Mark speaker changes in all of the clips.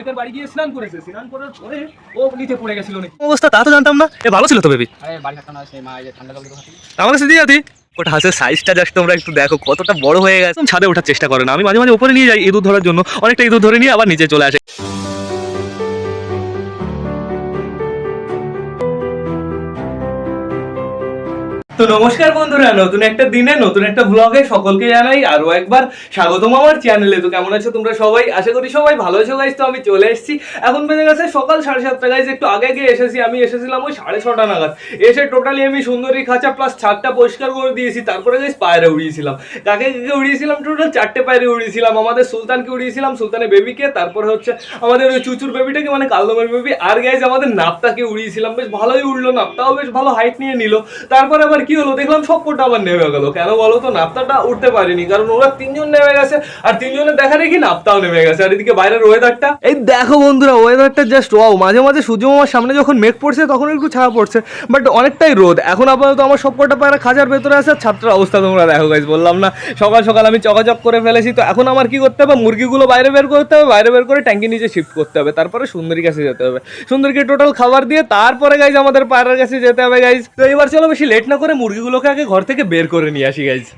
Speaker 1: এদের বাড়ি গিয়ে স্নান করেছে। স্নান করার পরে ও নিচে পড়ে গেছিল নাকি
Speaker 2: অবস্থা? তা তো জানতাম না। এ ভালো ছিল তো বেবি?
Speaker 3: আরে বাড়ি থাকতো না সেই মা এই যে ঠান্ডা জল
Speaker 2: আমার কাছে দিয়ে যাতি ওটা হাঁসের সাইজটা জাস্ট তোমরা একটু দেখো কতটা বড় হয়ে গেছে। ছাদে ওঠার চেষ্টা করে না। আমি মাঝে মাঝে উপরে নিয়ে যাই ইঁদুর ধরার জন্য। অনেকটা ইঁদুর ধরে নিয়ে আবার নিচে চলে আসে। তো নমস্কার বন্ধুরা, নতুন একটা দিনে, নতুন একটা ব্লগে সকলকে জানাই আরও একবার স্বাগতম আমার চ্যানেলে তো কেমন আছো তোমরা সবাই? আশা করি সবাই ভালো আছো গাইজ তো আমি চলে এসেছি। এখন বেজে গেছে সকাল সাড়ে সাতটা গাইজ একটু আগে গিয়ে এসেছি। আমি এসেছিলাম ওই সাড়ে ছটা নাগাদ। এসে টোটালি আমি সুন্দরী খাঁচা প্লাস ছাদটা পরিষ্কার করে দিয়েছি। তারপরে গাইজ পায়রে উড়িয়েছিলাম। কাকে কাকে উড়িয়েছিলাম? টোটাল চারটে পায়রে উড়িয়েছিলাম। আমাদের সুলতানকে উড়িয়েছিলাম, সুলতানের বেবিকে তারপরে হচ্ছে আমাদের ওই চুচুর বেবিটাকে মানে কালদমের বেবি আর গাইজ আমাদের নাপতাকে উড়িয়েছিলাম। বেশ ভালোই উড়লো, নাপতাও বেশ ভালো হাইট নিয়ে নিল। তারপরে আবার কি হলো? দেখলাম সব আবার নেমে গেল। কেন বলো তো? নাপতাটা উঠতে পারিনি, কারণ ওরা তিনজন নেমে গেছে, আর তিনজনের দেখা দেখি নাপতাও নেমে গেছে। আর এদিকে বাইরের ওয়েদারটা এই দেখো বন্ধুরা ওয়েদারটা জাস্ট ওয়াও মাঝে মাঝে সূর্য মামার সামনে যখন মেঘ পড়ছে তখন একটু ছায়া পড়ছে। বাট অনেকটাই রোদ। এখন আপাতত আমার সব কটা পায়রা খাঁচার ভেতরে আছে ছাত্রের অবস্থা তোমরা দেখো গাইজ বললাম না। সকাল সকাল আমি চকাচক করে ফেলেছি। তো এখন আমার কি করতে হবে? মুরগিগুলো বাইরে বের করতে হবে, বাইরে বের করে ট্যাঙ্কি নিচে শিফট করতে হবে। তারপরে সুন্দরী কাছে যেতে হবে। সুন্দরীকে টোটাল খাবার দিয়ে, তারপরে গাইজ আমাদের পায়রার কাছে যেতে হবে গাইজ তো এবার চলো বেশি লেট না করে মুরগিগুলোকে আগে ঘর থেকে বের করে নিয়ে আসি গাইজ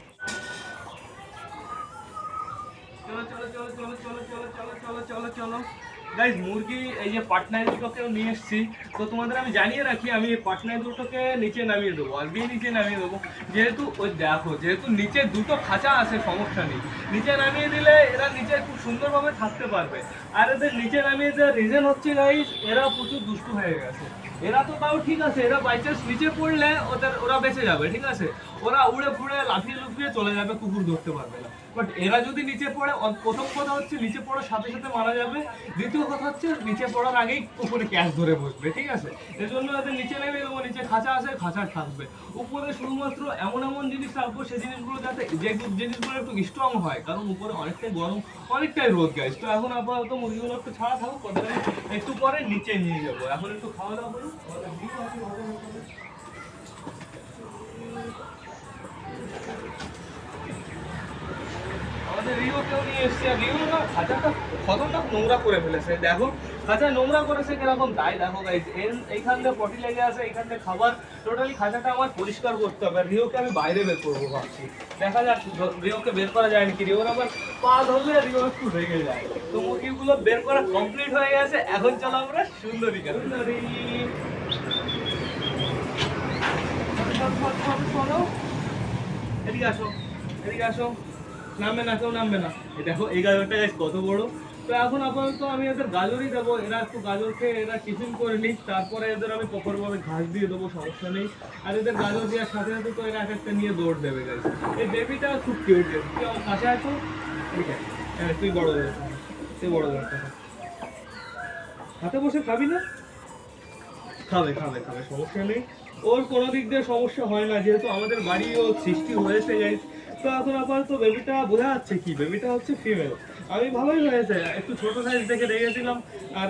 Speaker 2: গাইজ মুরগি এই যে পাটনায় দুটোকেও নিয়ে এসেছি। তো তোমাদের আমি জানিয়ে রাখি, আমি এই পাটনায় দুটোকে নিচে নামিয়ে দেবো আর দিয়ে নিচে নামিয়ে দেবো। যেহেতু, ওই দেখো, যেহেতু নিচে দুটো খাঁচা আছে, সমস্যা নেই। নিচে নামিয়ে দিলে এরা নিচে খুব সুন্দরভাবে থাকতে পারবে। আর এদের নিচে নামিয়ে দেওয়ার রিজন হচ্ছে গাইজ এরা প্রচুর দুষ্টু হয়ে গেছে। এরা তো তাও ঠিক আছে, এরা বাই চান্স নিচে পড়লে ওদের, ওরা বেঁচে যাবে, ঠিক আছে? ওরা উড়ে ফুড়ে লাফিয়ে লুফিয়ে চলে যাবে, কুকুর ধরতে পারবে না। বাট এরা যদি নিচে পড়ে প্রথম কথা হচ্ছে নিচে পড়ার সাথে সাথে মারা যাবে। দ্বিতীয় কথা হচ্ছে নিচে পড়ার আগেই কুকুরে ক্যাশ ধরে বসবে, ঠিক আছে? এর জন্য এদের নিচে নেমে দেবো নিচে খাঁচা আছে, খাঁচা থাকবে। উপরে শুধুমাত্র এমন এমন জিনিস রাখব সেই জিনিসগুলো যাতে যে জিনিসগুলো একটু স্ট্রং হয়, কারণ উপরে অনেকটাই গরম, অনেকটাই রোদ গাইজ তো এখন আপাতত মুরগিগুলো একটু ছাড়া থাকুক একটু পরে নিচে নিয়ে যাব। এখন একটু খাওয়া দাওয়া করুন। আমাদের নিয়ে এসছে, আর না খাঁচাটা খতরনাক নোংরা করে ফেলেছে। দেখো খাঁচা নোংরা করেছে কীরকম? তাই দেখো গাইজ পটি লেগে আছে, এইখান দিয়ে খাবার। টোটালি খাঁচাটা আমার পরিষ্কার করতে হবে, আর রিওকে আমি বাইরে বের করব ভাবছি। দেখা যাক রিওকে বের করা যায় নাকি? রিওর আবার পা ধরলে রিও একটু রেগে যায়। তো মুরগিগুলো বের করা কমপ্লিট হয়ে গেছে, এখন চলো আমরা সুন্দরী। সুন্দরী। এদিকে আসো এদিকে আসো। নামবে না কেউ নামবে না। এই দেখো এই গাজরটা গাছ কত বড়। তো এখন আপাতত আমি এদের গাজরই দেবো এরা একটু গাজর খেয়ে এরা টিফিন করে নিক তারপরে এদের আমি প্রপারভাবে ঘাস দিয়ে দেবো সমস্যা নেই। আর এদের গাজর দেওয়ার সাথে সাথে তো এরা এক একটা নিয়ে দৌড় দেবে গাছ এই বেবিটা খুব কিউট তুই আমার কাছে আছো এদিকে আয়। হ্যাঁ তুই বড় দেবে তুই বড় দেবে হাতে বসে খাবি না? খাবে খাবে খাবে সমস্যা নেই। ওর কোনো দিক দিয়ে সমস্যা হয় না যেহেতু আমাদের বাড়ি ও সৃষ্টি হয়েছে গাইজ তো এখন আপাতত বেবিটা বোঝা যাচ্ছে কি? বেবিটা হচ্ছে ফিমেল আমি ভালোই হয়েছে। একটু ছোট সাইজ দেখে রেখেছিলাম আর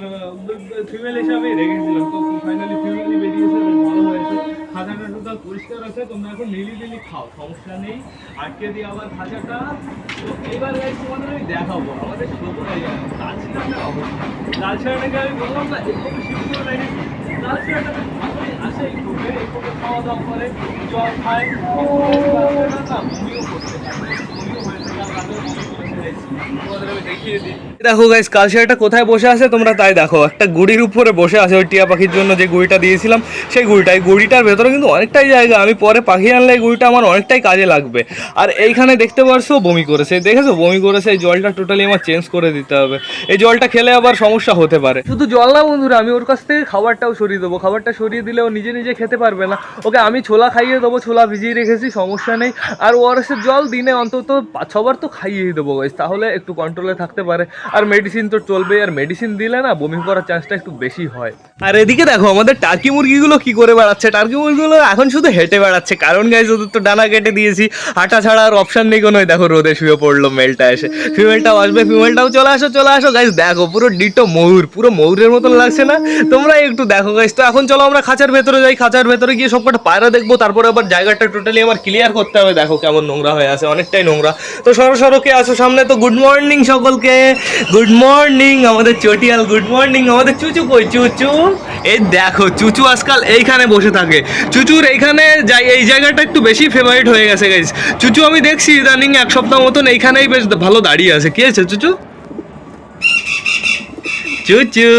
Speaker 2: ফিমেল হিসাবে রেখেছিলাম তো ফাইনালি ফিমেলই বেরিয়েছে ভালো হয়েছে। খাঁচাটা টোটাল পরিষ্কার আছে, তোমরা এখন নিলি দিলি খাও, সমস্যা নেই। আটকে দিয়ে আবার খাঁচাটা তো এইবার গাইজ তোমাদের আমি দেখাবো। আমাদের ছোট কালচিরাটা অবস্থা। কালচিরাটাকে আমি বললাম না এরকম রেখেছি কালচিরাটা ভালোই আসে এই খাওয়া দাওয়া করে, জল খায়। না মুভিও করতে পারে মুভিও হয়েছে কাল রাতেও মুভি করেছে দেখছি তোমাদের আমি দেখিয়ে দিই দেখো গাইস কালশিয়াটা কোথায় বসে আছে? তোমরা তাই দেখো। একটা গুড়ির উপরে বসে আছে ওই টিয়া পাখির জন্য যে গুড়িটা দিয়েছিলাম। সেই গুড়িটা এই গুড়িটার ভেতরে কিন্তু অনেকটাই জায়গা। আমি পরে পাখি আনলে এই গুড়িটা আমার অনেকটাই কাজে লাগবে। আর এইখানে দেখতে পারছ বমি করেছে। দেখেছ? বমি করেছে। এই জলটা টোটালি আমার চেঞ্জ করে দিতে হবে। এই জলটা খেলে আবার সমস্যা হতে পারে। শুধু জল না বন্ধুরা আমি ওর কাছ থেকে খাবারটাও সরিয়ে দেবো। খাবারটা সরিয়ে দিলে ও নিজে নিজে খেতে পারবে না। ওকে আমি ছোলা খাইয়ে দেবো। ছোলা ভিজিয়ে রেখেছি সমস্যা নেই। আর ওআরএসের জল দিনে অন্তত পাঁচ ছবার তো খাইয়েই দেবো guys, তাহলে একটু কন্ট্রোলে থাকতে পারে। আর মেডিসিন তো চলবে আর মেডিসিন দিলে না, বমি করার চান্সটা একটু বেশি হয়। আর এদিকে দেখো, আমাদের টার্কি মুরগিগুলো কি করে বেড়াচ্ছে? টার্কি মুরগিগুলো এখন শুধু হেঁটে বেড়াচ্ছে। কারণ গাইজ ওদের তো ডানা কেটে দিয়েছি। হাঁটা ছাড়া আর অপশন নেই কোনো। দেখো, রোদে শুয়ে পড়ল মেলটা এসে। ফিমেলটাও আসবে ফিমেলটাও চলে আসো চলে আসো। গাইজ দেখো, পুরো ডিটো ময়ূর, পুরো ময়ূরের মতন লাগছে না? তোমরা একটু দেখো গাইজ তো এখন চলো, আমরা খাঁচার ভেতরে যাই। খাঁচার ভেতরে গিয়ে সবকটা পায়রা দেখব। তারপরে আবার জায়গাটা টোটালি আমার ক্লিয়ার করতে হবে। দেখো, কেমন নোংরা হয়ে আছে, অনেকটাই নোংরা। তো সরো সরো, কে আসো সামনে তো গুড মর্নিং সকলকে। গুড মর্নিং আমাদের চটিয়াল। গুড মর্নিং আমাদের চুচু কই? চুচু? এই দেখো, চুচু আজকাল এইখানে বসে থাকে। চুচুর এইখানে যাই, এই জায়গাটা একটু বেশি ফেভারিট হয়ে গেছে গাইজ চুচু, আমি দেখছি ইদানিং এক সপ্তাহ মতন এইখানেই বেশ ভালো দাঁড়িয়ে আছে। কি আছে চুচু? চুচু।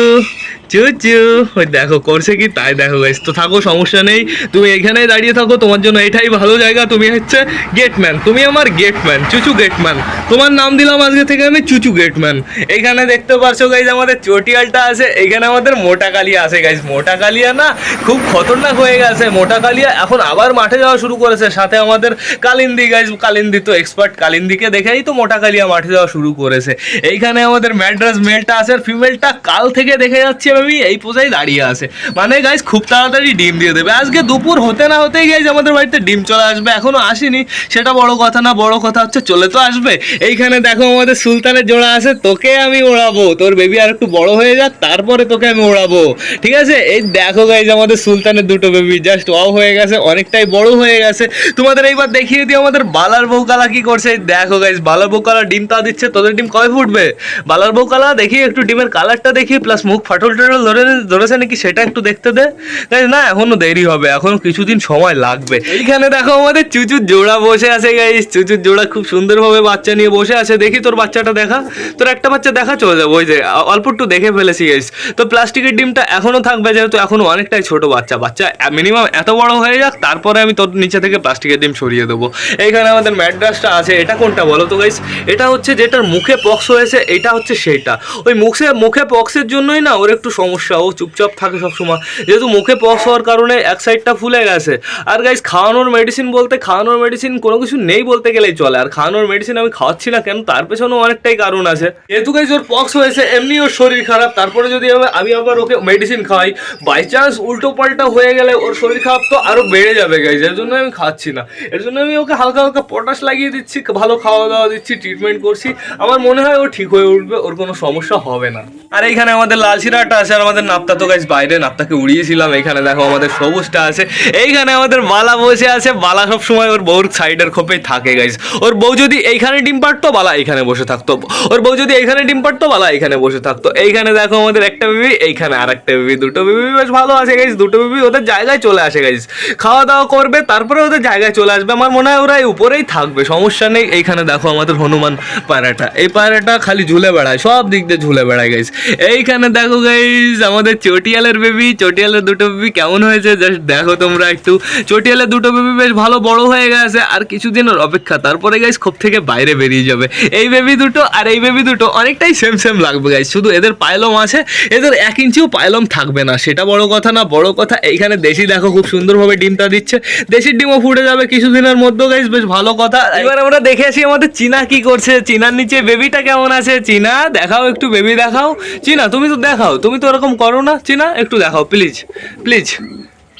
Speaker 2: চুচু। ওই দেখো, করছে কি? তাই দেখো গাইস তো থাকো, সমস্যা নেই। তুমি এখানেই দাঁড়িয়ে থাকো, তোমার জন্য এটাই ভালো জায়গা। তুমি হচ্ছে গেটম্যান তুমি আমার গেটম্যান চুচু গেটম্যান তোমার নাম দিলাম আজকে থেকে আমি চুচু গেটম্যান এখানে দেখতে পারছ গাইজ আমাদের চটিয়ালটা আছে, এখানে আমাদের মোটা কালিয়া আছে গাইজ মোটা কালিয়া না খুব খতরনাক হয়ে গেছে মোটা কালিয়া এখন আবার মাঠে যাওয়া শুরু করেছে। সাথে আমাদের কালিন্দি গাইজ কালিন্দি তো এক্সপার্ট কালিন্দিকে দেখেই তো মোটা কালিয়া মাঠে যাওয়া শুরু করেছে। এইখানে আমাদের ম্যাড্রাস মেলটা আছে ফিমেলটা কাল থেকে দেখে যাচ্ছি আমি এই পোজাই দাঁড়িয়ে আছে। মানে গাইজ খুব তাড়াতাড়ি ডিম দিয়ে দেবে। আজকে দুপুর হতে না হতেই গাইজ আমাদের বাড়িতে ডিম চলে আসবে। এখনও আসেনি। সেটা বড় কথা না, বড় কথা হচ্ছে চলে তো আসবে। এইখানে দেখো আমাদের সুলতানের জোড়া আছে, তোকে আমি ওড়াবো। তোর বেবি আর একটু বড় হয়ে যাক, তারপরে তোকে আমি ওড়াবো। ঠিক আছে? এই দেখো গাইজ আমাদের সুলতানের দুটো বেবি জাস্ট অ হয়ে গেছে, অনেকটাই বড় হয়ে গেছে। তোমাদের এইবার দেখিয়ে দিই আমাদের বালার বউকালা কি করছে। দেখো গাইজ বালার বউকালা ডিম তা দিচ্ছে। তোদের ডিম কবে ফুটবে? বালার বউকালা, দেখি একটু ডিমের কালারটা দেখি প্লাস মুখ ফাটল টাটল ধরে ধরেছে নাকি সেটা একটু দেখতে দে। গাইজ, না, এখনও দেরি হবে, এখনও কিছুদিন সময় লাগবে। এইখানে দেখো আমাদের চুচুর জোড়া বসে আছে, গাইজ। চুচুর জোড়া খুব সুন্দরভাবে বাচ্চা নিয়ে বসে আছে। দেখি তোর বাচ্চাটা দেখা। তোর একটা বাচ্চা দেখা চলে যাব, ওই যে অল্প একটু দেখে ফেলেছি, গাইজ। তো প্লাস্টিকের ডিমটা এখনও থাকবে, যেহেতু এখনও অনেকটাই ছোট বাচ্চা। বাচ্চা মিনিমাম এত বড় হয়ে যাক, তারপরে আমি তোর নিচে থেকে প্লাস্টিকের ডিম সরিয়ে দেবো। এইখানে আমাদের ম্যাড্রাসটা আছে, এটা কোনটা বলো তো, গাইজ? এটা হচ্ছে যেটার মুখে পক্স হয়েছে, এটা হচ্ছে সেটা। ওই মুখে মুখে পক্সের জন্যই না, ওর একটু সমস্যা ও চুপচাপ থাকে সবসময়। যেহেতু মুখে পক্স হওয়ার কারণে এক সাইডটা ফুলে গেছে। আর গাইজ খাওয়ানোর মেডিসিন বলতে খাওয়ানোর মেডিসিন কোনো কিছু নেই বলতে গেলেই চলে। আর খাওয়ানোর মেডিসিন আমি খাওয়াচ্ছি না কেন? তার পেছনেও অনেকটাই কারণ আছে। যেহেতু গাইজ ওর পক্স হয়েছে, এমনি ওর শরীর খারাপ। তারপরে যদি আমি- আবার ওকে মেডিসিন খাওয়াই বাই চান্স উল্টো পাল্টা হয়ে গেলে ওর শরীর খারাপ তো আরও বেড়ে যাবে গাইজ এর জন্য আমি খাচ্ছি না। এর জন্য আমি ওকে হালকা হালকা পটাশ লাগিয়ে দিচ্ছি, ভালো খাওয়া দাওয়া দিচ্ছি ট্রিটমেন্ট করছি। আমার মনে হয় ও ঠিক হয়ে উঠবে, ওর কোনো সমস্যা হবে না। আর এইখানে আমাদের লাল শিরাটা আছে আমাদের নাপ্তা তো গাইজ বাইরে, নাপ্তাকে উড়িয়েছিলাম, এখানে দেখো আমাদের সবুজটা আছে। এইখানে আমাদের বালা বসে আছে বালা সব সময় ওর বউর সাইডের খোপেই থাকে গাইজ ওর বউ যদি এইখানে ডিম পারতো বালা এইখানে বসে থাকতো। ওর বউ যদি এইখানে ডিম পারতো বালা এখানে বসে থাকতো। এইখানে দেখো আমাদের একটা বেবি, এইখানে আর একটা বেবি। দুটো বেবি বেশ ভালো আছে গাইজ দুটো বেবি ওদের জায়গায় চলে আসে গাইজ খাওয়া দাওয়া করবে, তারপরে ওদের জায়গায় চলে আসবে। আমার মনে হয় ওরা এই উপরেই থাকবে, সমস্যা নেই। এইখানে দেখো আমাদের হনুমান পায়রাটা। এই পায়রাটা খালি ঝুলে বেড়ায়, সব দিক দিয়ে ঝুলে বেড়ায় গাইজ এইখানে দেখো গাইজ আমাদের চটিয়ালের বেবি চটিয়ালের দুটো বেবি কেমন হয়েছে? জাস্ট দেখো তোমরা একটু। চটিয়ালের দুটো বেবি বেশ ভালো বড় হয়ে গেছে, আর কিছুদিনের অপেক্ষা। তারপরে গাইজ খোপ থেকে বাইরে বেরিয়ে যাবে। এই বেবি দুটো আর এই বেবি দুটো অনেকটাই সেম সেম লাগবে গাইজ শুধু এদের পায়লম আছে, এদের এক ইঞ্চিও পায়লম থাকবে না। সেটা বড় কথা না, বড় কথা, এইখানে দেশি দেখো খুব সুন্দরভাবে ডিমটা দিচ্ছে। দেশির ডিমও ফুটে যাবে কিছুদিনের মধ্যে গাইজ বেশ ভালো কথা। এবার আমরা দেখে আসি আমাদের চীনা কি করছে। চীনার নিচে বেবিটা কেমন আছে? চীনা, দেখাও একটু বেবি দেখাও। চীনা, তুমি তো দেখাও, তুমি তো ওরকম করো না চিনা একটু দেখাও প্লিজ প্লিজ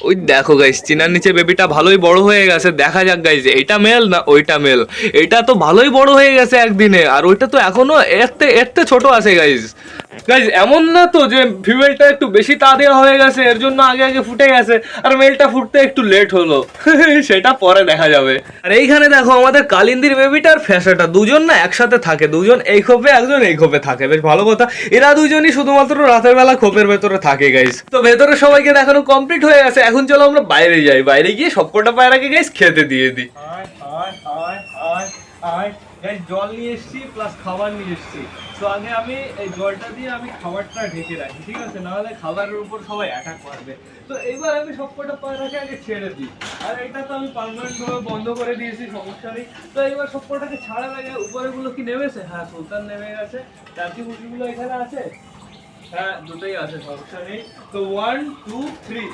Speaker 2: ওই দেখো গাইস চিনার নিচে বেবিটা ভালোই বড় হয়ে গেছে। দেখা যাক গাইস এটা মেল না ওইটা মেল এটা তো ভালোই বড় হয়ে গেছে একদিনে, আর ওইটা তো এখনও এরতে এরতে ছোট আছে গাইস গাইস এমন না তো যে ফিমেলটা একটু বেশি তা দেওয়া হয়ে গেছে, এর জন্য আগে আগে ফুটে গেছে, আর মেলটা ফুটতে একটু লেট হলো। সেটা পরে দেখা যাবে। আর এইখানে দেখো আমাদের কালিন্দির বেবিটা আর দুজন না একসাথে থাকে, দুজন এই খোপে, একজন এই খোপে থাকে, বেশ ভালো কথা। এরা দুজনই শুধুমাত্র রাতের বেলা খোপের ভেতরে থাকে গাইস তো ভেতরে সবাইকে দেখানো কমপ্লিট হয়ে গেছে এখন চলো আমরা বাইরে যাই। বাইরে গিয়ে সবকটা পায়রাকে গাইস খেতে দিয়ে দিই।
Speaker 1: আয় আয় আয় গাইস জল নিয়ে এসেছি প্লাস খাবার নিয়ে এসেছি। তো আগে আমি এই জলটা দিয়ে আমি খাবারটা ঢেকে রাখি, ঠিক আছে? নাহলে খাবারের উপর সবাই অ্যাটাক করবে। তো এইবার আমি সবকটা পায়রাকে আগে ছেড়ে দিই। আর এটা তো আমি পার্মানেন্ট ভাবে বন্ধ করে দিয়েছি, সমস্যা নেই। তো এইবার সবকটাকে ছাড়া লাগে, উপরেগুলো কি নেমেছে? হ্যাঁ সুলতান নেমে গেছে। টার্কি মুরগিগুলো এখানে আছে? হ্যাঁ দুটোই আছে, সমস্যা নেই। তো ওয়ান টু থ্রি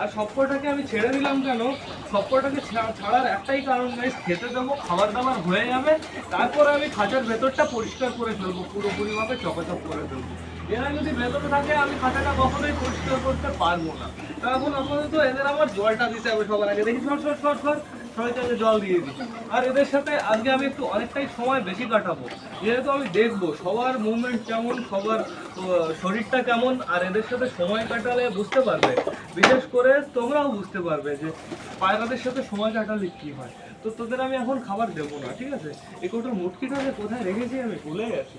Speaker 1: আর সবকটাকে আমি ছেড়ে দিলাম কেন সবকটাকে ছাড়ার একটাই কারণ গাইস খেতে দেবো খাবার দাবার হয়ে যাবে তারপর আমি খাঁচার ভেতরটা পরিষ্কার করে ফেলব পুরোপুরিভাবে চকচক করে ফেলব এরা যদি ভেতরে থাকে আমি খাঁচাটা কখনোই পরিষ্কার করতে পারব না তখন আপাতত এদের আমার জলটা দিতে হবে সবার আগে দেখি সর সর সর সর
Speaker 2: আগে জল দিয়ে দিই। আর এদের সাথে আজকে আমি একটু অনেকটাই সময় বেশি কাটাবো। যেহেতু আমি দেখব, সবার মুভমেন্ট কেমন, সবার শরীরটা কেমন, আর এদের সাথে সময় কাটালে বুঝতে পারবে। বিশেষ করে তোমরাও বুঝতে পারবে যে পায়রাদের সাথে সময় কাটালে কি হয়। তো তোদের আমি এখন খাবার দেবো না, ঠিক আছে? এই কোটোর মুটকিটা যে কোথায় রেখেছি আমি ভুলে গেছি।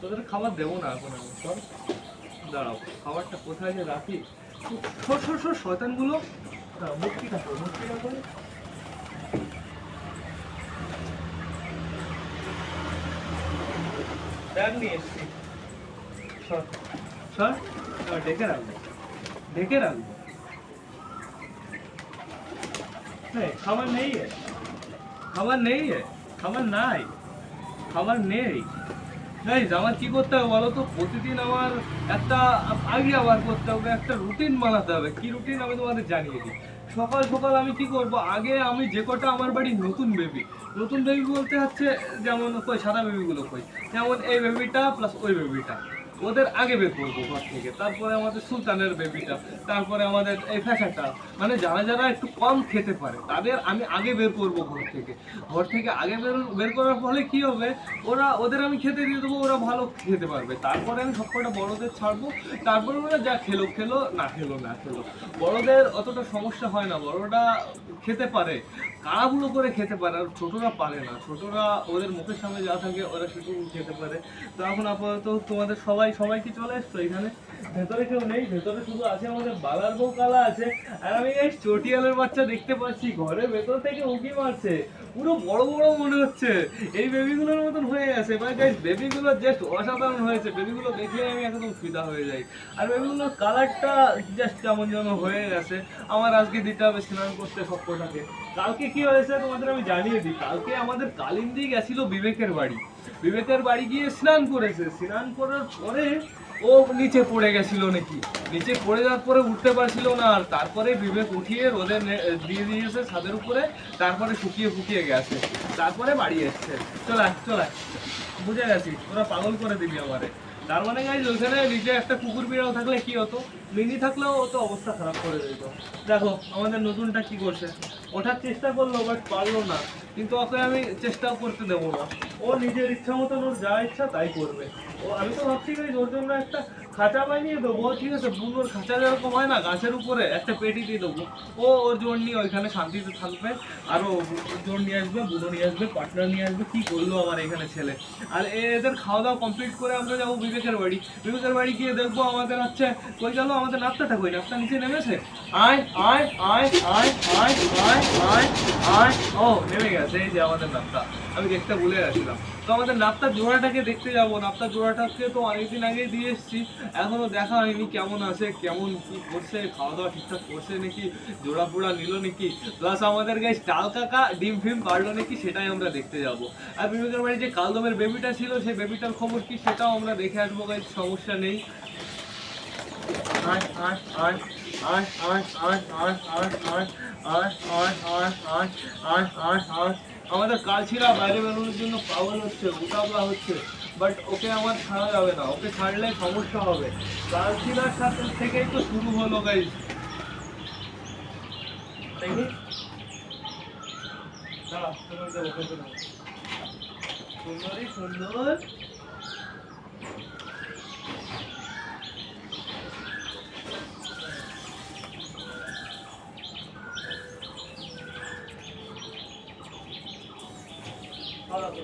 Speaker 2: তোদের খাবার দেবো না এখন আমি সর দাঁড়াও, খাবারটা কোথায় যে রাখি? সর সর শয়তানগুলো। মুটকিটা মুটকিটা করে ব্যাগ নিয়ে এসছি। সর ডেকে রাখব খাবার নেই। খাবার নেই। খাবার নাই, খাবার নেই। গাইজ আমার কি করতে হবে বলো তো? প্রতিদিন আমার একটা আইডিয়া বার করতে হবে, একটা রুটিন বানাতে হবে। কি রুটিন আমি তোমাদের জানিয়ে দিই। সকাল সকাল আমি কি করব? আগে আমি যে কটা আমার বাড়ি নতুন বেবি নতুন বেবি বলতে হচ্ছে যেমন কই সাদা বেবিগুলো কই, যেমন এই বেবিটা প্লাস ওই বেবিটা ওদের আগে বের করব ঘর থেকে। তারপরে আমাদের সুলতানের বেবিটা তারপরে আমাদের এই ফ্যাশাটা মানে যারা যারা একটু কম খেতে পারে, তাদের আমি আগে বের করব ঘর থেকে। ঘর থেকে আগে বের বের করার ফলে কি হবে? ওরা, ওদের আমি খেতে দিয়ে দেবো, ওরা ভালো খেতে পারবে। তারপরে আমি সবকটা বড়দের ছাড়বো। তারপরে ওরা যা খেলো খেলো, না খেলো না খেলো। বড়দের অতটা সমস্যা হয় না, বড়রা খেতে পারে। কাড়াগুলো করে খেতে পারে, আর ছোটরা পারে না। ছোটরা ওদের মুখের সামনে যা থাকে, ওরা সেটুকু খেতে পারে। তো এখন আপাতত তোমাদের সবাই সবাই কি চলে এসছো এখানে। ভেতরে কেউ নেই, ভেতরে শুধু আছে আমাদের বালার বউ কালা আছে। আর আমি এই চটিয়ালের বাচ্চা দেখতে পাচ্ছি, ঘরের ভেতর থেকে উঁকি মারছে। পুরো বড় বড় মনে হচ্ছে। এই বেবিগুলোর মতন হয়ে গেছে এবার গাইস বেবিগুলো জাস্ট অসাধারণ হয়েছে। বেবিগুলো দেখলে আমি একদম ফিদা হয়ে যাই। আর বেবিগুলোর কালারটা জাস্ট কেমন যেন হয়ে গেছে। আমার আজকে দিতে হবে স্নান করতে সব সবকটাকে কালকে কি হয়েছে তোমাদের আমি জানিয়ে দিই। কালকে আমাদের কালিন্দি গেছিল বিবেকের বাড়ি। বিবেকের বাড়ি গিয়ে স্নান করেছে। স্নান করার পরে ও নিচে পড়ে গেছিল নাকি? নিচে পড়ে যাওয়ার পরে উঠতে পারছিল না আর তারপরে বিবেক উঠিয়ে রোদে দিয়ে দিয়েছে ছাদের উপরে, তারপরে শুকিয়ে ফুকিয়ে গেছে। তারপরে বাড়ি এসছে। চলে চলে বুঝে গেছি, ওরা পাগল করে দিবি আমারে। তার মানে গাইজ ওইখানে নিচে একটা কুকুর বিড়াল থাকলে কি হতো? মিনি থাকলেও ও তো অবস্থা খারাপ করে দিত। দেখো, আমাদের নতুনটা কি করছে? ওঠার চেষ্টা করল বাট পারল না। কিন্তু ওকে আমি চেষ্টাও করতে দেবো না। ও নিজের ইচ্ছা মতন, ওর যা ইচ্ছা তাই করবে। ও, আমি তো ভাবছি গাইজ ওর জন্য একটা খাঁচা বানিয়ে দেবো, ঠিক আছে? বুনোর খাঁচা যেরকম হয় না, গাছের উপরে একটা পেটি দিয়ে দেবো। ও ওর জোর নিয়ে ওইখানে শান্তিতে থাকবে, আর ও জোর নিয়ে আসবে, বুনো নিয়ে আসবে, পার্টনার নিয়ে আসবে, কি করল আমার এখানে ছেলে? আর এদের খাওয়া দাওয়া কমপ্লিট করে আমরা যাব বিবেকের বাড়ি। বিবেকের বাড়ি গিয়ে দেখব আমাদের হচ্ছে, কই গেল আমাদের নাপ্তাটা কই? নাপ্তা নিচে নেমেছে? আয় আয় আয় আয় আয় আয় আয় আয়, ও, নেমে গেছে, এই যে আমাদের নাপ্তা আমি দেখতে ভুলে গেছিলাম। তো আমাদের নাপ্তার জোড়াটাকে দেখতে যাব নাপ্তার জোড়াটাকে তো অনেকদিন আগেই দিয়ে এসেছি এখনও দেখা হয়নি কেমন আছে কেমন কি করছে খাওয়া দাওয়া ঠিকঠাক করছে নাকি জোড়া ফোড়া নিল নাকি প্লাস আমাদের গাছ ডাল কাকা ডিম ফিম পারল নাকি সেটাই আমরা দেখতে যাব আর বিবেকের বাড়ি যে কালদমের বেবিটা ছিল সেই বেবিটার খবর কি সেটাও আমরা দেখে আসব গাছ সমস্যা নেই আয় আয় আয় আয় আয় আয় আয় আয় আয় আয় আয় আয় আয় আয় আয় আমাদের কালছিরা বাইরে বেরোনোর জন্য পাগল হচ্ছে উতাবলা হচ্ছে বাট ওকে আমার ছাড়া যাবে না, ওকে ছাড়লে সমস্যা হবে। কালছিরার সাথে থেকেই তো শুরু হলো গাই সুন্দরী, সুন্দর। আর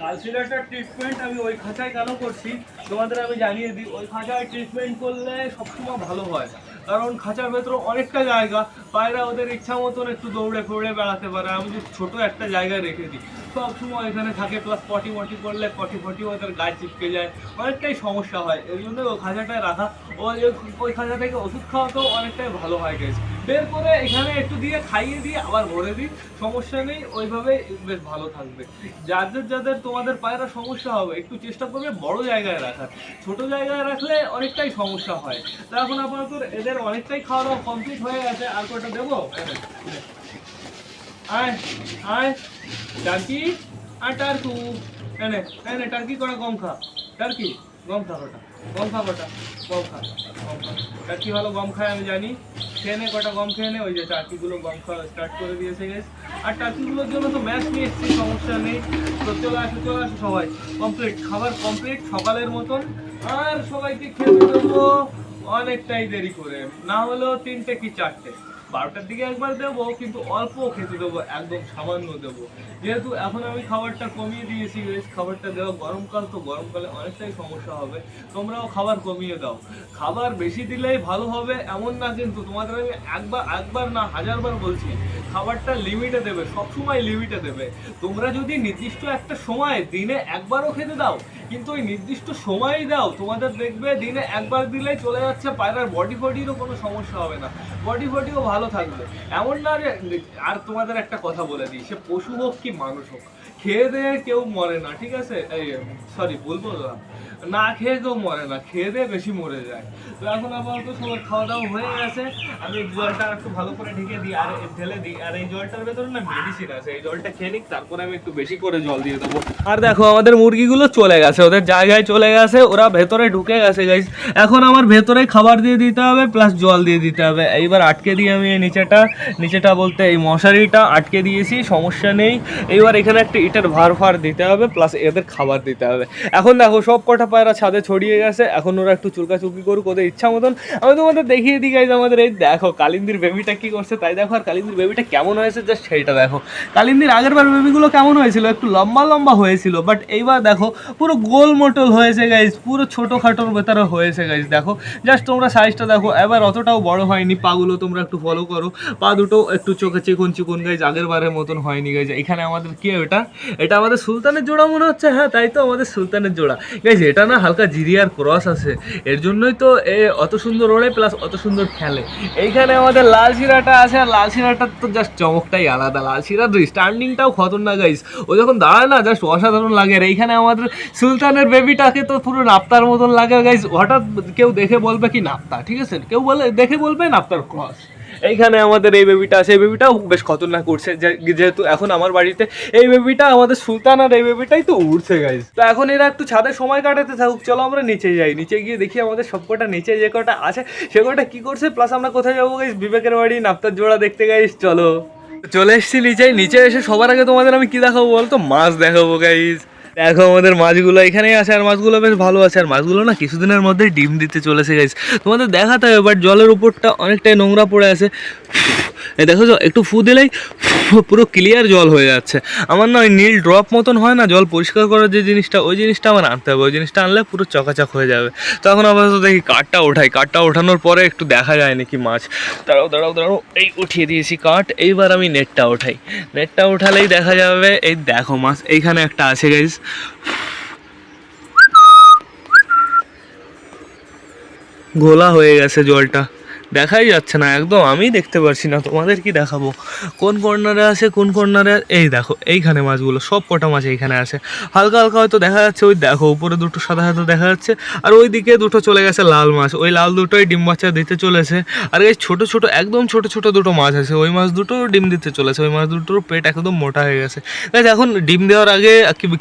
Speaker 2: কালসিরাটার ট্রিটমেন্ট আমি ওই খাঁচায় কেন করছি? তোমাদের আমি জানিয়ে দিই, ওই খাঁচায় ট্রিটমেন্ট করলে সবসময় ভালো হয়। কারণ খাঁচার ভেতরে অনেকটা জায়গা, পায়রা ওদের ইচ্ছা মতন একটু দৌড়ে ফৌড়ে বেড়াতে পারে। আমি যদি ছোট একটা জায়গায় রেখে দিই সব সময় এখানে থাকে প্লাস পটি মটি করলে পটি ফটি ওদের গায়ে চিপকে যায়। অনেকটাই সমস্যা হয়। এই জন্য ওই খাঁচাটায় রাখা ওই খাঁচা ওষুধ খাওয়াতেও অনেকটাই ভালো হয় গেছে বের করে এখানে একটু দিয়ে খাইয়ে দিয়ে আবার ভরে দিই সমস্যা নেই ওইভাবে বেশ ভালো থাকবে। যাদের যাদের তোমাদের পায়রা সমস্যা হবে, একটু চেষ্টা করবে বড় জায়গায় রাখার। ছোট জায়গায় রাখলে অনেকটাই সমস্যা হয়। তা এখন আপাতত এদের অনেকটাই খাওয়া দাওয়া কমপ্লিট হয়ে গেছে, আর কটা দেবো? আয় আয়। টার্কি? আর টার্কু। এনে এনে টার্কি কটা গম খা। টার্কি, গম খা কটা। গম খা কটা। গম খা গম খা। টার্কি ভালো গম খায়, আমি জানি। খেয়ে নে, কটা গম খেয়ে নে। ওই যে টার্কিগুলো গম খাওয়া স্টার্ট করে দিয়েছে গেছে আর টার্কিগুলোর জন্য তো ম্যাচ নিয়ে এসেছি সমস্যা নেই। তো চলে আসো চলে আসো সবাই। কমপ্লিট খাবার কমপ্লিট সকালের মতন। আর সবাইকে খেতে দেবো। অনেকটাই দেরি করে। না হলেও তিনটে কি চারটে? বারোটার দিকে একবার দেবো কিন্তু অল্প খেতে দেবো একদম সামান্য দেবো। যেহেতু এখন আমি খাবারটা কমিয়ে দিয়েছি guys, খাবারটা দেওয়া গরমকাল তো গরমকালে অনেকটাই সমস্যা হবে। তোমরাও খাবার কমিয়ে দাও। খাবার বেশি দিলেই ভালো হবে এমন না কিন্তু তোমাদের আমি একবার একবার না হাজারবার বলছি খাবারটা লিমিটে দেবে সবসময় লিমিটে দেবে। তোমরা যদি নির্দিষ্ট একটা সময় দিনে একবারও খেতে দাও কিন্তু ওই নির্দিষ্ট সময়ই দাও, তোমাদের দেখবে দিনে একবার দিলেই চলে যাচ্ছে, পায়রার বডি ফডিরও কোনো সমস্যা হবে না। বডি ফডিও ভালো থাকবে। এমন না যে, আর তোমাদের একটা কথা বলে দিই, সে পশু হোক কি মানুষ হোক খেয়ে দিয়ে কেউ মরে না, ঠিক আছে? এই সরি ভুল বললাম। না খেয়ে কেউ মরে না, খেয়ে দিয়ে বেশি মরে যায়। তো এখন আপাতত সবার খাওয়া দাওয়া হয়ে গেছে। আমি জলটা একটু ভালো করে ঢেকে দিই, আর ঢেলে দিই। আর এই জলটার ভেতরে না মেডিসিন আছে। এই জলটা খেয়ে নিক, তারপরে আমি একটু বেশি করে জল দিয়ে দেবো। আর দেখো, আমাদের মুরগিগুলো চলে গেছে, ওদের জায়গায় চলে গেছে, ওরা ভেতরে ঢুকে গেছে গাইস এখন আমার ভেতরে খাবার দিয়ে দিতে হবে প্লাস জল দিয়ে দিতে হবে। এইবার আটকে দিয়ে আমি এই নিচেটা। নিচেটা বলতে এই মশারিটা আটকে দিয়েছি, সমস্যা নেই। এইবার এখানে একটা ইটের ভার ফার দিতে হবে প্লাস এদের খাবার দিতে হবে। এখন দেখো, সব কটা পায়রা ছাদে ছড়িয়ে গেছে, এখন ওরা একটু চুলকাচুলকি করুক ওদের ইচ্ছা মতন। আমি তোমাদের দেখিয়ে দিই গাইজ আমাদের এই দেখো, কালিন্দির বেবিটা কি করছে, তাই দেখো, আর কালিন্দির বেবিটা কেমন হয়েছে জাস্ট সেইটা দেখো। কালিন্দির আগের বার বেবিগুলো কেমন হয়েছিল, একটু লম্বা লম্বা হয়েছিল বাট এইবার দেখো, পুরো গোল মোটল হয়েছে গাইজ পুরো ছোটো খাটোর ভেতরে হয়েছে গাইজ দেখো। জাস্ট তোমরা সাইজটা দেখো, এবার অতটাও বড় হয়নি, পাগুলো তোমরা একটু ফলো করো। পা দুটো একটু চোখে চিকুন চিকুন গাইজ আগের বারের মতন হয়নি গাইজ এখানে আমাদের কি এটা এটা আমাদের সুলতানের জোড়া মনে হচ্ছে হ্যাঁ তাই তো আমাদের সুলতানের জোড়া। গাইজ এটা না হালকা জিরিয়ার ক্রস আছে। এর জন্যই তো এ অত সুন্দর ওড়ে প্লাস অত সুন্দর খেলে। এইখানে আমাদের লাল শিরাটা আছে, আর লাল শিরাটার তো জাস্ট চমকটাই আলাদা। লাল শিরার স্ট্যান্ডিংটাও খতরনাক গাইজ ও যখন দাঁড়ায় না জাস্ট অসাধারণ লাগে। আর এইখানে আমাদের সুলতানের বেবিটাকে তো পুরো নাপ্তার মতন লাগে গাইজ হঠাৎ কেউ দেখে বলবে কি নাপ্তা, ঠিক আছে? কেউ বলে, দেখে বলবে নাপ্তার ক্রস এইখানে আমাদের এই বেবিটা আছে, এই বেবিটাও বেশ খতরনাক উঠছে যেহেতু এখন আমার বাড়িতে এই বেবিটা আমাদের সুলতান আর এই বেবিটাই তো উঠছে গাইজ তো এখন এরা একটু ছাদে সময় কাটাতে থাকুক, চলো আমরা নিচে যাই। নিচে গিয়ে দেখি আমাদের সব কটা নিচে যে কটা আছে, সে কটা কি করছে প্লাস আমরা কোথায় যাব গাইজ বিবেকের বাড়ি, নাপ্তার জোড়া দেখতে গাইজ চলো। চলে এসেছি নিচে। নিচে এসে সবার আগে তোমাদের আমি কি দেখাবো বলতো? মাছ দেখাবো গাইজ দেখো আমাদের মাছগুলো, এখানেই আছে, আর মাছগুলো বেশ ভালো আছে। আর মাছগুলো না কিছুদিনের মধ্যেই ডিম দিতে চলেছে গাইজ তোমাদের দেখাতে হবে বাট জলের উপরটা অনেকটাই নোংরা পড়ে আছে। দেখো একটু ফু দিলেই পুরো ক্লিয়ার জল হয়ে যাচ্ছে। আমার না ওই নীল ড্রপ মতন হয় না, জল পরিষ্কার করার যে জিনিসটা, ওই জিনিসটা আমার আনতে হবে। ওই জিনিসটা আনলে পুরো চকাচক হয়ে যাবে। তখন আপাতত দেখি কাঠটা ওঠাই। কাঠটা ওঠানোর পরে একটু দেখা যায় নাকি মাছ। দাঁড়াও দাঁড়াও দাঁড়াও, এই উঠিয়ে দিয়েছি কাঠ। এইবার আমি নেটটা ওঠাই নেটটা ওঠালেই দেখা যাবে, এই দেখো মাছ, এইখানে একটা আছে গাইজ ঘোলা হয়ে গেছে জলটা দেখাই যাচ্ছে না, একদম আমি দেখতে পারছি না, তোমাদের কি দেখাবো? কোন কর্নারে আছে, কোন কর্নারে এই দেখো, এইখানে মাছগুলো, সব কটা মাছ এইখানে আছে। হালকা হালকা হয়তো দেখা যাচ্ছে, ওই দেখো, উপরে দুটো সাদা সাদা দেখা যাচ্ছে, আর ওই দিকে দুটো চলে গেছে লাল মাছ। ওই লাল দুটোই ডিম বাচ্চা দিতে চলেছে, আর এই ছোট ছোট, একদম ছোট ছোট দুটো মাছ আছে, ওই মাছ দুটো ডিম দিতে চলেছে, ওই মাছ দুটোর পেট একদম মোটা হয়ে গেছে। এখন ডিম দেওয়ার আগে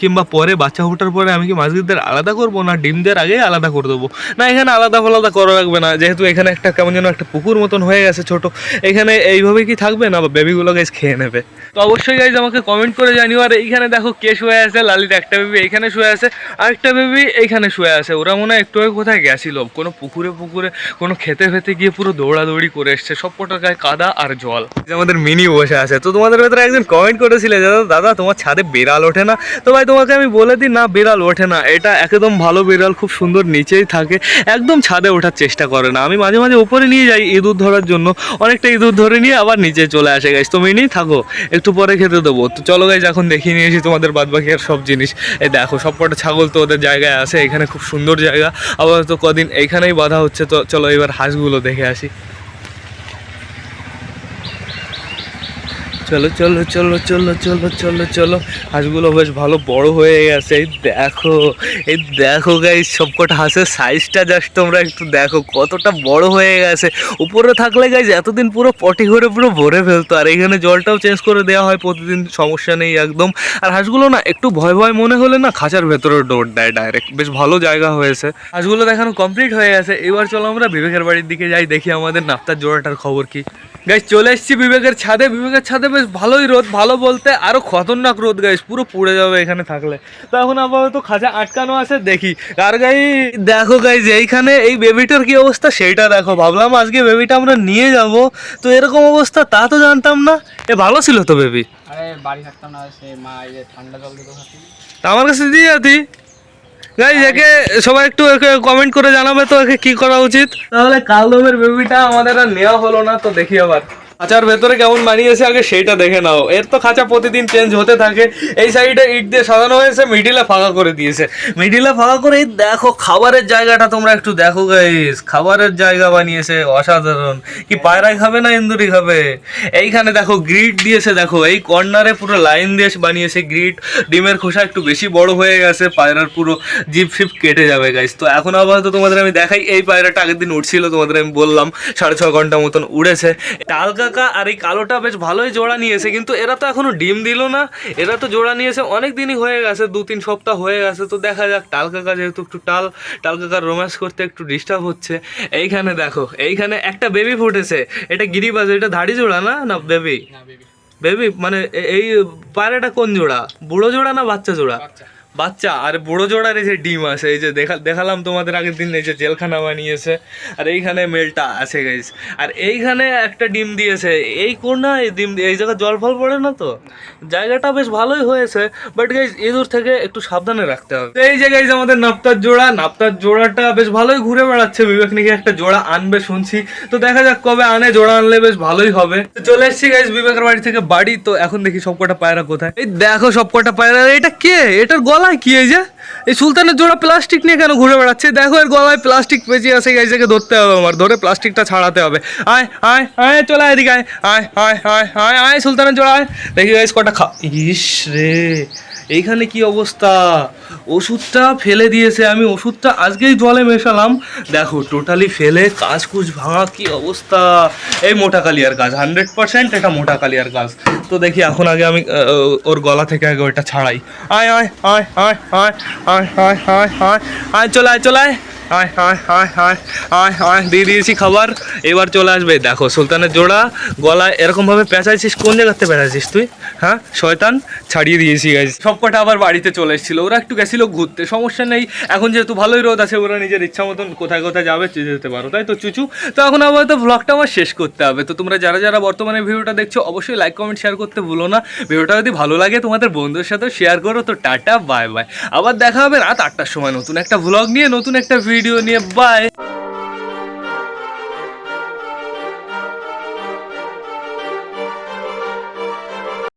Speaker 2: কিংবা পরে, বাচ্চা ফোটার পরে আমি কি মাছগুলোদের আলাদা করব, না ডিম দেওয়ার আগে আলাদা করে দেবো? না, এখানে আলাদা ফালাদা করা লাগবে না, যেহেতু এখানে একটা কেমন যেন একটা পুকুর মতন হয়ে গেছে ছোট। এখানে এইভাবে কি থাকবে না? বেবিগুলো গাইজ খেয়ে নেবে। তো অবশ্যই গাইজ আমাকে কমেন্ট করে জানিও, আর এইখানে দেখো কে শুয়ে আছে? লালির একটা বেবি এখানে শুয়ে আছে। আরেকটা বেবি এইখানে শুয়ে আছে। ওরা মনে হয় একটু কোথায় গেছিল। কোনো পুকুরে পুকুরে, কোনো খেতে ফেতে গিয়ে পুরো দৌড়াদৌড়ি করে এসছে। সব কটার গায়ে কাদা আর জল। যে আমাদের মিনি বসে আছে। তো তোমাদের ভেতরে একজন কমেন্ট করেছিলে দাদা দাদা, তোমার ছাদে বিড়াল ওঠে না? তো ভাই, তোমাকে আমি বলে দিই, না, বিড়াল ওঠে না। এটা একদম ভালো বিড়াল, খুব সুন্দর, নিচেই থাকে। একদম ছাদে ওঠার চেষ্টা করে না। আমি মাঝে মাঝে উপরে নিয়ে যাই ইঁদুর ধরার জন্য। অনেকটা ইঁদুর ধরে নিয়ে আবার নিচে চলে আসে গাইস তুমি নিয়ে থাকো, একটু পরে খেতে দেবো। তো চলো গাইজ এখন দেখিয়ে নিয়ে নিয়েছি তোমাদের বাদবাকি আর সব জিনিস। এই দেখো, সবকটা ছাগল তো ওদের জায়গায় আছে, এখানে খুব সুন্দর জায়গা। আবার তো কদিন এইখানেই বাধা হচ্ছে, তো চলো এবার হাঁসগুলো দেখে আসি। চলো চলো চলো চলো চলো চলো চলো। হাঁসগুলো বেশ ভালো বড় হয়ে গেছে। এই দেখো এই দেখো গাই সবকটা হাঁসের সাইজটা জাস্ট তোমরা একটু দেখো, কতটা বড় হয়ে গেছে। উপরে থাকলে গাইজ এতদিন পুরো পটি করে পুরো ভরে ফেলতো। আর এখানে জলটাও চেঞ্জ করে দেওয়া হয়, প্রতিদিন সমস্যা নেই একদম। আর হাঁসগুলো না, একটু ভয় ভয় মনে হলে না খাঁচার ভেতরে ডোর দেয় ডাইরেক্ট বেশ ভালো জায়গা হয়েছে। হাঁসগুলো দেখানো কমপ্লিট হয়ে গেছে। এবার চলো আমরা বিবেকের বাড়ির দিকে যাই, দেখি আমাদের নাপ্তার জোড়াটার খবর কি। গাইজ চলে এসেছি বিবেকের ছাদে। বিবেকের ছাদে বেশ ভালোই রোদ ভালো বলতে আরও খতরনাক রোদ গাইজ পুরো পুড়ে যাবে এখানে থাকলে। তো এখন আপাতত খাঁচা আটকানো আছে দেখি। আর গাই দেখো গাইজ এইখানে এই বেবিটার কি অবস্থা? সেইটা দেখো ভাবলাম আজকে বেবিটা আমরা নিয়ে যাব। তো এরকম অবস্থা তা তো জানতাম না। এ ভালো ছিল তো বেবি
Speaker 3: আরে বাড়ি থাকতাম না সেই মা এই যে ঠান্ডা জল দিতে
Speaker 2: আমার কাছে দিয়ে যাতি গাইজ একে সবাই একটু একে কমেন্ট করে জানাবে তো একে কি করা উচিত। তাহলে কালদমের বেবিটা আমাদের আর নেওয়া হলো না তো দেখি আবার। খাঁচার ভেতরে কেমন বানিয়েছে আগে সেইটা দেখে নাও। এর তো খাঁচা প্রতিদিন চেঞ্জ হতে থাকে। এই সাইডে ইট দিয়ে সাজানো হয়েছে মিডিলে ফাঁকা করে দিয়েছে। মিডিলে ফাঁকা করে দেখো, খাবারের জায়গাটা তোমরা একটু দেখো গাইস খাবারের জায়গা বানিয়েছে, অসাধারণ। কি পায়রাই খাবে না ইন্দুরি খাবে? এইখানে দেখো গ্রিড দিয়েছে, দেখো। এই কর্নারে পুরো লাইন দিয়ে বানিয়েছে গ্রিড ডিমের খোসা একটু বেশি বড় হয়ে গেছে, পায়রার পুরো জিপ ফিপ কেটে যাবে গাইস তো এখন আপাতত তোমাদের আমি দেখাই, এই পায়রাটা আগের দিন উঠছিল, তোমাদের আমি বললাম, সাড়ে ছ ঘণ্টা মতন উড়েছে। টাল কাকা আর এই কালোটা বেশ ভালোই জোড়া নিয়েছে কিন্তু এরা তো এখনও ডিম দিল না। এরা তো জোড়া নিয়েছে অনেক দিনই হয়ে গেছে দু তিন সপ্তাহ হয়ে গেছে তো দেখা যাক টাল কাকা যেহেতু একটু টাল টাল কাকার রোম্যান্স করতে একটু ডিস্টার্ব হচ্ছে। এইখানে দেখো এইখানে একটা বেবি ফুটেছে এটা গিরিবাজ এটা ধাড়ি জোড়া না না বেবি
Speaker 3: বেবি
Speaker 2: বেবি মানে এই পায়রাটা কোন জোড়া? বুড়ো জোড়া না বাচ্চা জোড়া?
Speaker 3: বাচ্চা,
Speaker 2: আর বুড়ো জোড়ার এই যে ডিম আছে, এই যে দেখা দেখালাম তোমাদের আগের দিন, এই যে জেলখানা বানিয়েছে, আর এইখানে মেলটা আছে গাইস আর এইখানে একটা ডিম দিয়েছে, এই কোন এই ডিম এই জায়গায় জল ফল পড়ে না তো? জায়গাটা বেশ ভালোই হয়েছে বাট গাইস ইঁদুর থেকে একটু সাবধানে রাখতে হবে। এই যে গাইস আমাদের নাপ্তার জোড়া, নাপ্তার জোড়াটা বেশ ভালোই ঘুরে বেড়াচ্ছে, বিবেক নাকি একটা জোড়া আনবে শুনছি। তো দেখা যাক কবে আনে, জোড়া আনলে বেশ ভালোই হবে। চলে এসেছি গাইস বিবেকের বাড়ি থেকে বাড়ি, তো এখন দেখি সবকটা পায়রা কোথায়। এই দেখো সবকটা পায়রা, এটা কে? এটার গলায় কি এই যে? এই সুলতানের জোড়া প্লাস্টিক নিয়ে কেন ঘুরে বেড়াচ্ছে? দেখো এর গলায় প্লাস্টিক পেঁচে আছে গাইজাকে ধরতে হবে আমার। ধরে প্লাস্টিকটা ছাড়াতে হবে। আয় আয় আয়, চলে এদিকে আয়। আয় আয় আয় আয় আয়, সুলতানের জোড়া, আয়। দেখি গাইজ কটা খা ইস রে। এইখানে কি অবস্থা ওষুধটা ফেলে দিয়েছে আমি ওষুধটা আজকেই জলে মেশালাম দেখো টোটালি ফেলে কাজ কুচ ভাঙা কি অবস্থা এই মোটা কালিয়ার কাজ হান্ড্রেড পার্সেন্ট এটা মোটা কালিয়ার কাজ তো দেখি এখন আগে আমি ওর গলা থেকে আগে ওইটা ছাড়াই আয় আয় আয় আয় আয় আয় আয় আয় আয় আয় চলে আয় চলে আয় আয় আয় আয় দিয়ে দিয়েছি খাবার। এবার চলে আসবে, দেখো, সুলতানের জোড়া। গলায় এরকমভাবে পেঁচাইছিস, কোন জায়গাতে পেঁচাইছিস তুই? হ্যাঁ শয়তান? ছাড়িয়ে দিয়েছি গাইজ সবকটা আবার বাড়িতে চলে এসেছিল। ওরা একটু গেছিল ঘুরতে, সমস্যা নেই। এখন যেহেতু ভালোই রোদ আছে, ওরা নিজের ইচ্ছা মতন কোথায় কোথায় যাবে যেতে পারো, তাই তো, চুচু? তো এখন আবার তো ব্লগটা আমার শেষ করতে হবে। তো তোমরা যারা যারা বর্তমানে ভিডিওটা দেখছ, অবশ্যই লাইক কমেন্ট শেয়ার করতে ভুলো না। ভিডিওটা যদি ভালো লাগে, তোমাদের বন্ধুদের সাথে শেয়ার করো। তো টাটা বাই বাই আবার দেখা হবে রাত আটটার সময় নতুন একটা ভ্লগ নিয়ে, নতুন একটা ভিডিও নিয়ে বাই